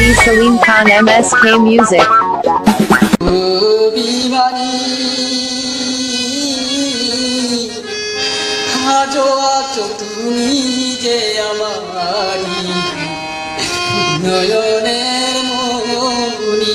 DJ Salim Khan MSK Music. অভিমানী আজো তুমি যে আমারি নয়নের মনি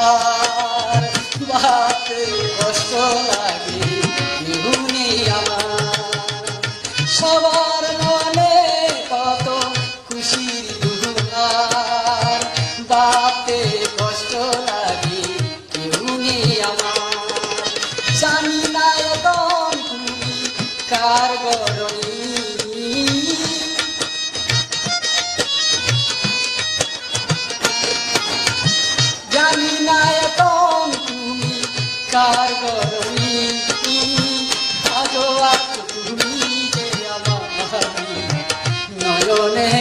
দুয়ার বাতে কষ্ট লাগে আমার। সবার কত খুশির দুয়ার বাতে কষ্ট লাগে নেই আমার। জানি কার কার গরমি আজো আছো তুমি আমার নয়নের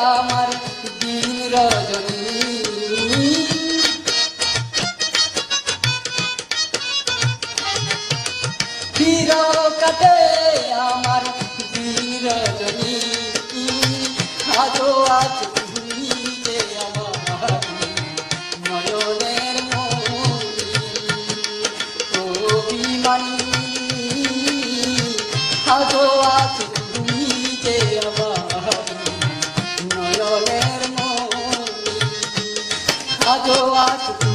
আমার দিন রজনী। কাটে আমার বীর রজনী। আজো আজ তুমি যে আমার নয়নের মনি অভিমানী। আজো আজ তুমি যে আমার आजो आज